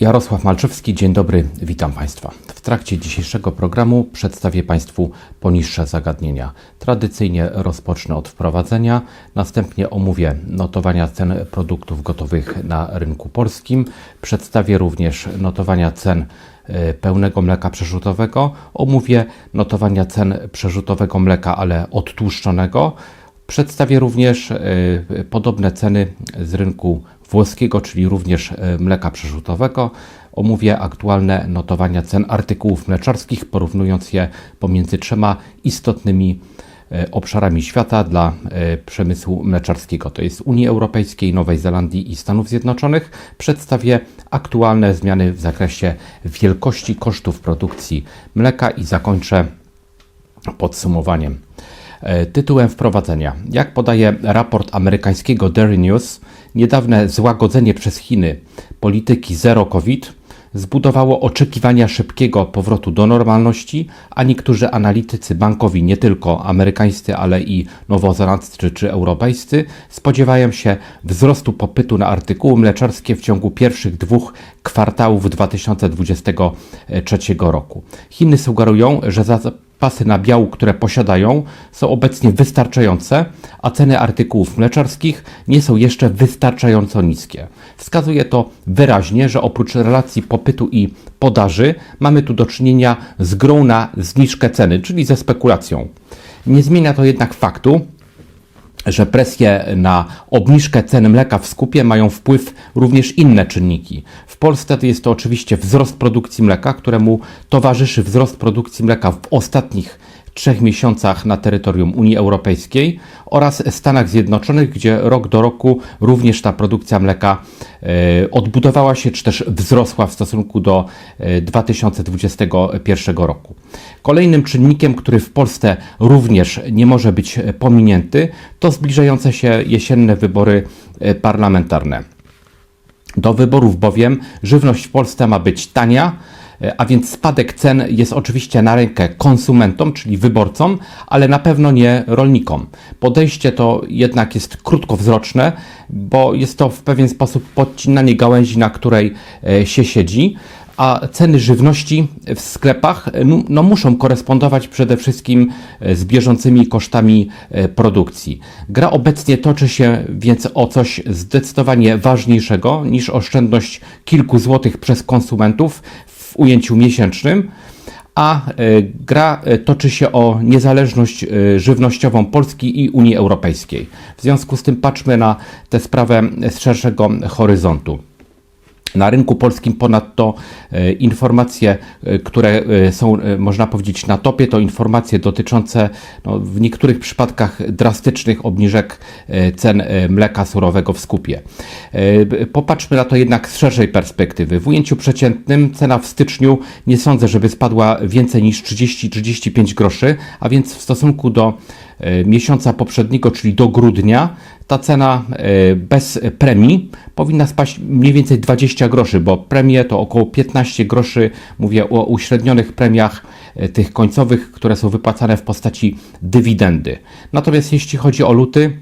Jarosław Malczewski, dzień dobry, witam Państwa. W trakcie dzisiejszego programu przedstawię Państwu poniższe zagadnienia. Tradycyjnie rozpocznę od wprowadzenia, następnie omówię notowania cen produktów gotowych na rynku polskim. Przedstawię również notowania cen e, pełnego mleka przerzutowego. Omówię notowania cen przerzutowego mleka, ale odtłuszczonego. Przedstawię również e, podobne ceny z rynku włoskiego, czyli również e, mleka przerzutowego. Omówię aktualne notowania cen artykułów mleczarskich, porównując je pomiędzy trzema istotnymi e, obszarami świata dla przemysłu mleczarskiego, to jest Unii Europejskiej, Nowej Zelandii i Stanów Zjednoczonych. Przedstawię aktualne zmiany w zakresie wielkości kosztów produkcji mleka i zakończę podsumowaniem. E, tytułem wprowadzenia. Jak podaje raport amerykańskiego Dairy News, niedawne złagodzenie przez Chiny polityki zero COVID zbudowało oczekiwania szybkiego powrotu do normalności, a niektórzy analitycy bankowi, nie tylko amerykańscy, ale i nowozelandzcy czy europejscy, spodziewają się wzrostu popytu na artykuły mleczarskie w ciągu pierwszych dwóch kwartałów 2023 roku. Chiny sugerują, że za pasy nabiału, które posiadają, są obecnie wystarczające, a ceny artykułów mleczarskich nie są jeszcze wystarczająco niskie. Wskazuje to wyraźnie, że oprócz relacji popytu i podaży mamy tu do czynienia z grą na zniżkę ceny, czyli ze spekulacją. Nie zmienia to jednak faktu, że presję na obniżkę ceny mleka w skupie mają wpływ również inne czynniki. W Polsce to jest to oczywiście wzrost produkcji mleka, któremu towarzyszy wzrost produkcji mleka w ostatnich trzech miesiącach na terytorium Unii Europejskiej oraz Stanach Zjednoczonych, gdzie rok do roku również ta produkcja mleka e, odbudowała się czy też wzrosła w stosunku do 2021 e, roku. Kolejnym czynnikiem, który w Polsce również nie może być pominięty, to zbliżające się jesienne wybory e, parlamentarne. Do wyborów bowiem żywność w Polsce ma być tania, a więc spadek cen jest oczywiście na rękę konsumentom, czyli wyborcom, ale na pewno nie rolnikom. Podejście to jednak jest krótkowzroczne, bo jest to w pewien sposób podcinanie gałęzi, na której e, się siedzi a ceny żywności w sklepach no, no, muszą korespondować przede wszystkim e, z bieżącymi kosztami e, produkcji. Gra obecnie toczy się więc o coś zdecydowanie ważniejszego niż oszczędność kilku złotych przez konsumentów w ujęciu miesięcznym, a e, gra e, toczy się o niezależność e, żywnościową Polski i Unii Europejskiej. W związku z tym patrzmy na tę sprawę z szerszego horyzontu. Na rynku polskim ponadto e, informacje, e, które e, są, można powiedzieć, na topie, to informacje dotyczące no, w niektórych przypadkach drastycznych obniżek cen mleka surowego w skupie. Popatrzmy na to jednak z szerszej perspektywy. W ujęciu przeciętnym cena w styczniu nie sądzę, żeby spadła więcej niż 30-35 groszy, a więc w stosunku do miesiąca poprzedniego, czyli do grudnia, ta cena e, bez premii powinna spaść mniej więcej 20 groszy, bo premie to około 15 groszy. Mówię o uśrednionych premiach e, tych końcowych, które są wypłacane w postaci dywidendy. Natomiast jeśli chodzi o luty,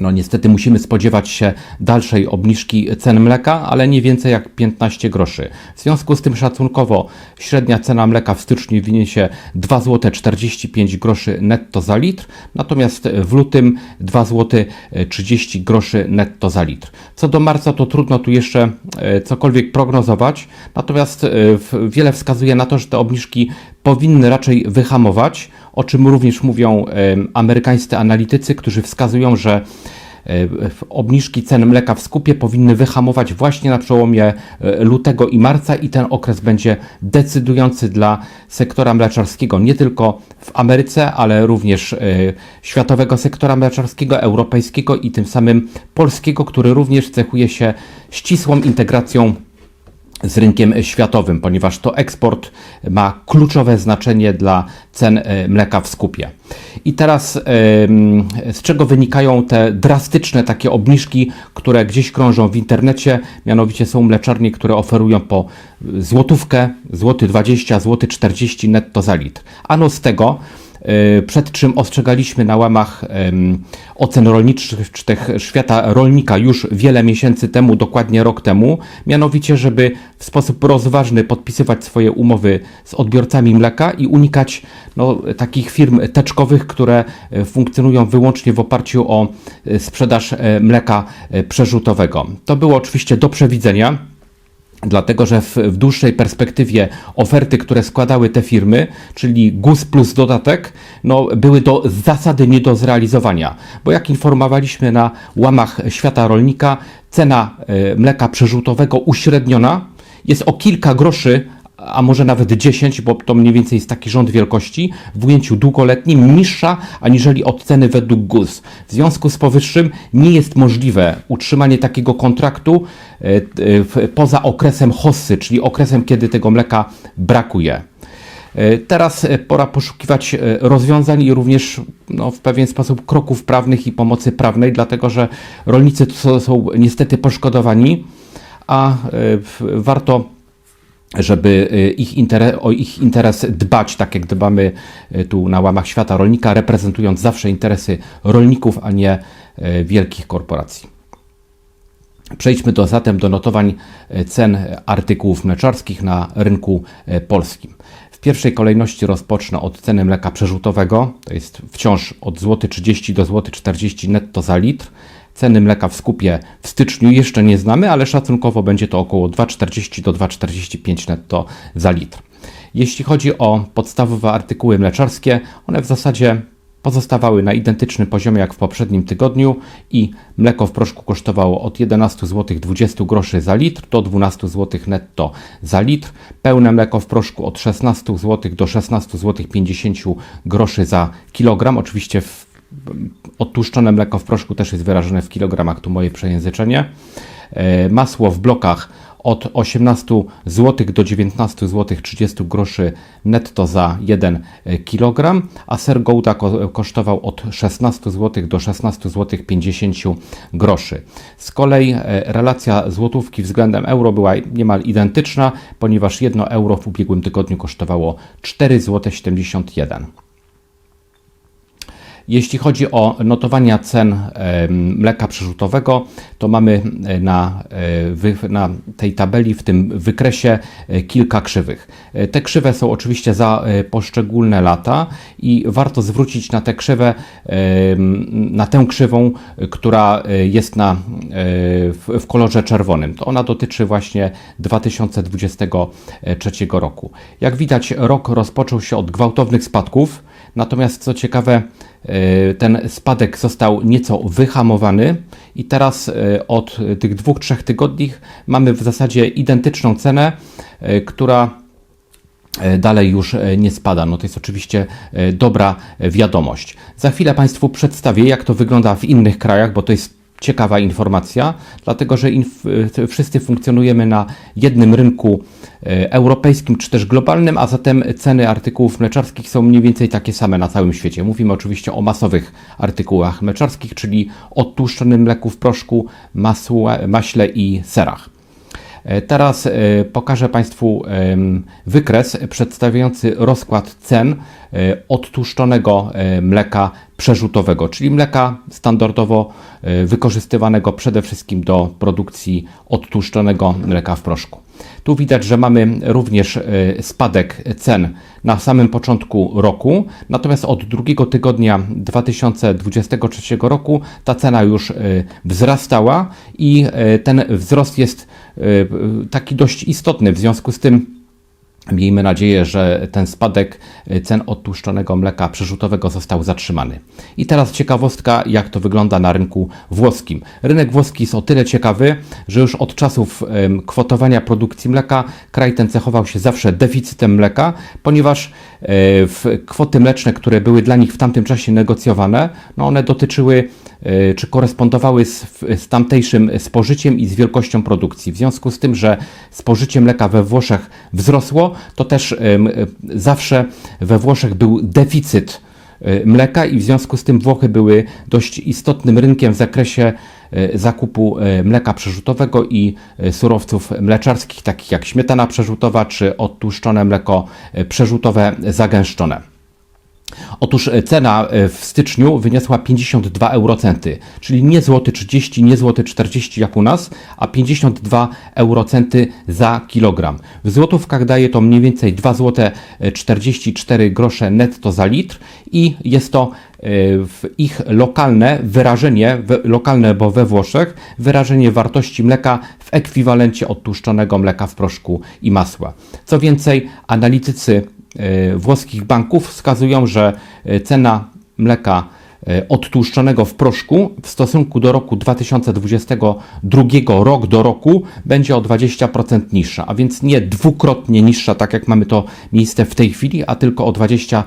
no niestety musimy spodziewać się dalszej obniżki cen mleka, ale nie więcej jak 15 groszy. W związku z tym szacunkowo średnia cena mleka w styczniu wyniesie 2 zł 45 groszy netto za litr, natomiast w lutym 2 zł 30 groszy netto za litr. Co do marca to trudno tu jeszcze e, cokolwiek prognozować, natomiast e, wiele wskazuje na to, że te obniżki powinny raczej wyhamować, o czym również mówią amerykańscy analitycy, którzy wskazują, że e, obniżki cen mleka w skupie powinny wyhamować właśnie na przełomie e, lutego i marca i ten okres będzie decydujący dla sektora mleczarskiego nie tylko w Ameryce, ale również e, światowego sektora mleczarskiego, europejskiego i tym samym polskiego, który również cechuje się ścisłą integracją z rynkiem światowym, ponieważ to eksport ma kluczowe znaczenie dla cen e, mleka w skupie. I teraz z czego wynikają te drastyczne takie obniżki, które gdzieś krążą w internecie, mianowicie są mleczarnie, które oferują po złotówkę, złoty 20, złoty 40 netto za litr. Ano z tego, e, przed czym ostrzegaliśmy na łamach ocen rolniczych czy tych świata rolnika już wiele miesięcy temu, dokładnie rok temu, mianowicie, żeby w sposób rozważny podpisywać swoje umowy z odbiorcami mleka i unikać no, takich firm teczkowych, które e, funkcjonują wyłącznie w oparciu o e, sprzedaż e, mleka e, przerzutowego. To było oczywiście do przewidzenia. Dlatego, że w, w dłuższej perspektywie oferty, które składały te firmy, czyli GUS plus dodatek, no, były do zasady nie do zrealizowania. Bo jak informowaliśmy na łamach świata rolnika, cena e, mleka przerzutowego uśredniona jest o kilka groszy a może nawet 10, bo to mniej więcej jest taki rząd wielkości, w ujęciu długoletnim niższa aniżeli od ceny według GUS. W związku z powyższym nie jest możliwe utrzymanie takiego kontraktu e, e, poza okresem hossy, czyli okresem, kiedy tego mleka brakuje. E, Teraz pora poszukiwać rozwiązań i również no, w pewien sposób kroków prawnych i pomocy prawnej, dlatego że rolnicy są, niestety poszkodowani, a warto żeby y, ich intere- o ich interes dbać, tak jak dbamy y, tu na łamach świata rolnika, reprezentując zawsze interesy rolników, a nie y, wielkich korporacji. Przejdźmy do, zatem do notowań cen artykułów mleczarskich na rynku polskim. W pierwszej kolejności rozpocznę od ceny mleka przerzutowego, to jest wciąż od złoty 30 do złoty 40 netto za litr. Ceny mleka w skupie w styczniu jeszcze nie znamy, ale szacunkowo będzie to około 2,40 do 2,45 netto za litr. Jeśli chodzi o podstawowe artykuły mleczarskie, one w zasadzie pozostawały na identycznym poziomie jak w poprzednim tygodniu i mleko w proszku kosztowało od 11 zł 20 groszy za litr do 12 zł netto za litr. Pełne mleko w proszku od 16 zł do 16 zł 50 groszy za kilogram. Oczywiście w, odtłuszczone mleko w proszku też jest wyrażone w kilogramach, tu moje przejęzyczenie. E, Masło w blokach od 18 zł do 19 zł 30 groszy netto za 1 kg, a ser Gouda ko- kosztował od 16 zł do 16 zł 50 groszy. Z kolei e, relacja złotówki względem euro była niemal identyczna, ponieważ 1 euro w ubiegłym tygodniu kosztowało 4 zł 71 jeśli chodzi o notowania cen mleka przerzutowego, to mamy e, na, e, na tej tabeli, w tym wykresie, e, kilka krzywych. Te krzywe są oczywiście za poszczególne lata i warto zwrócić na tę krzywę, na tę krzywą, która jest na, w, w kolorze czerwonym. To ona dotyczy właśnie 2023 roku. Jak widać, rok rozpoczął się od gwałtownych spadków. Natomiast co ciekawe, e, ten spadek został nieco wyhamowany i teraz e, od tych dwóch, trzech tygodni mamy w zasadzie identyczną cenę, e, która dalej już nie spada. No to jest oczywiście dobra wiadomość. Za chwilę Państwu przedstawię, jak to wygląda w innych krajach, bo to jest ciekawa informacja, dlatego że wszyscy funkcjonujemy na jednym rynku e, europejskim czy też globalnym, a zatem ceny artykułów mleczarskich są mniej więcej takie same na całym świecie. Mówimy oczywiście o masowych artykułach mleczarskich, czyli odtłuszczonym mleku w proszku, masłe, maśle i serach. E, Teraz e, pokażę Państwu wykres przedstawiający rozkład cen odtłuszczonego mleka przerzutowego, czyli mleka standardowo e, wykorzystywanego przede wszystkim do produkcji odtłuszczonego mleka w proszku. Tu widać, że mamy również e, spadek cen na samym początku roku, natomiast od drugiego tygodnia 2023 roku ta cena już e, wzrastała i ten wzrost jest taki dość istotny. W związku z tym Miejmy nadzieję, że ten spadek cen odtłuszczonego mleka przerzutowego został zatrzymany. I teraz ciekawostka, jak to wygląda na rynku włoskim. Rynek włoski jest o tyle ciekawy, że już od czasów kwotowania produkcji mleka kraj ten cechował się zawsze deficytem mleka, ponieważ e, kwoty mleczne, które były dla nich w tamtym czasie negocjowane, no one dotyczyły czy korespondowały z, z tamtejszym spożyciem i z wielkością produkcji. W związku z tym, że spożycie mleka we Włoszech wzrosło, to też em, e, zawsze we Włoszech był deficyt mleka i w związku z tym Włochy były dość istotnym rynkiem w zakresie zakupu mleka przerzutowego i surowców mleczarskich, takich jak śmietana przerzutowa czy odtłuszczone mleko przerzutowe zagęszczone. Otóż e, cena e, w styczniu wyniosła 52 eurocenty, czyli nie złoty 30, nie złoty 40 jak u nas, a 52 eurocenty za kilogram. W złotówkach daje to mniej więcej 2 złote e, 44 grosze netto za litr i jest to e, ich lokalne wyrażenie, lokalne, bo we Włoszech, wyrażenie wartości mleka w ekwiwalencie odtłuszczonego mleka w proszku i masła. Co więcej, analitycy e, włoskich banków wskazują, że e, cena mleka e, odtłuszczonego w proszku w stosunku do roku 2022 rok do roku będzie o 20% niższa, a więc nie dwukrotnie niższa, tak jak mamy to miejsce w tej chwili, a tylko o 20%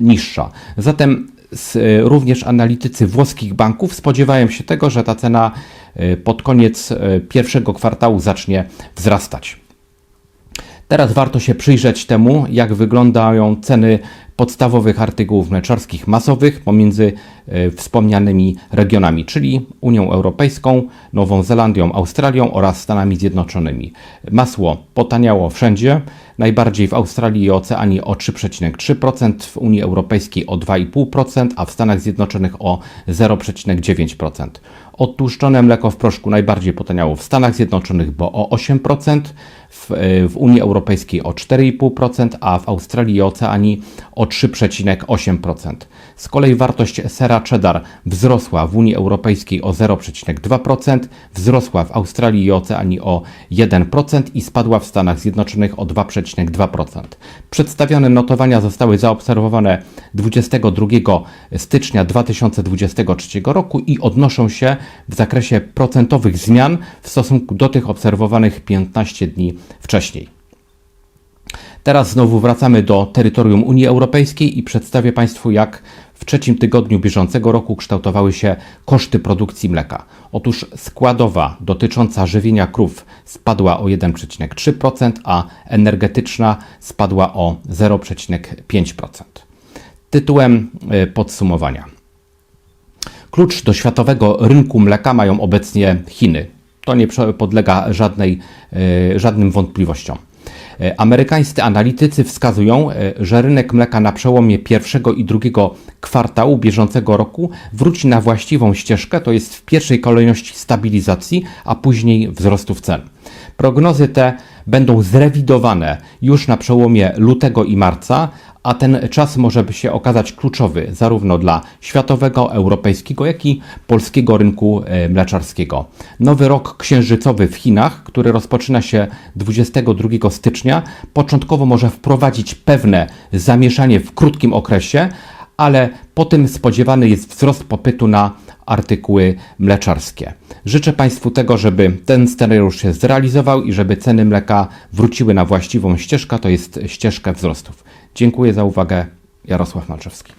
niższa. Zatem e, również analitycy włoskich banków spodziewają się tego, że ta cena e, pod koniec e, pierwszego kwartału zacznie wzrastać. Teraz warto się przyjrzeć temu, jak wyglądają ceny podstawowych artykułów mleczarskich masowych pomiędzy e, wspomnianymi regionami, czyli Unią Europejską, Nową Zelandią, Australią oraz Stanami Zjednoczonymi. Masło potaniało wszędzie, najbardziej w Australii i Oceanii o 3,3%, w Unii Europejskiej o 2,5%, a w Stanach Zjednoczonych o 0,9%. Odtłuszczone mleko w proszku najbardziej potaniało w Stanach Zjednoczonych, bo o 8%, w, e, w Unii Europejskiej o 4,5%, a w Australii i Oceanii o 3,8%. Z kolei wartość sera cheddar wzrosła w Unii Europejskiej o 0,2%, wzrosła w Australii i Oceanii o 1% i spadła w Stanach Zjednoczonych o 2,2%. Przedstawione notowania zostały zaobserwowane 22 stycznia 2023 roku i odnoszą się w zakresie procentowych zmian w stosunku do tych obserwowanych 15 dni wcześniej. Teraz znowu wracamy do terytorium Unii Europejskiej i przedstawię Państwu, jak w trzecim tygodniu bieżącego roku kształtowały się koszty produkcji mleka. Otóż składowa dotycząca żywienia krów spadła o 1,3%, a energetyczna spadła o 0,5%. Tytułem e, podsumowania. Klucz do światowego rynku mleka mają obecnie Chiny. To nie podlega żadnej, e, żadnym wątpliwościom. E, Amerykańscy analitycy wskazują, e, że rynek mleka na przełomie pierwszego i drugiego kwartału bieżącego roku wróci na właściwą ścieżkę, to jest w pierwszej kolejności stabilizacji, a później wzrostów cen. Prognozy te będą zrewidowane już na przełomie lutego i marca, a ten czas może się okazać kluczowy zarówno dla światowego, europejskiego, jak i polskiego rynku e, mleczarskiego. Nowy rok księżycowy w Chinach, który rozpoczyna się 22 stycznia, początkowo może wprowadzić pewne zamieszanie w krótkim okresie, ale po tym spodziewany jest wzrost popytu na artykuły mleczarskie. Życzę Państwu tego, żeby ten scenariusz się zrealizował i żeby ceny mleka wróciły na właściwą ścieżkę, to jest ścieżkę wzrostów. Dziękuję za uwagę. Jarosław Malczewski.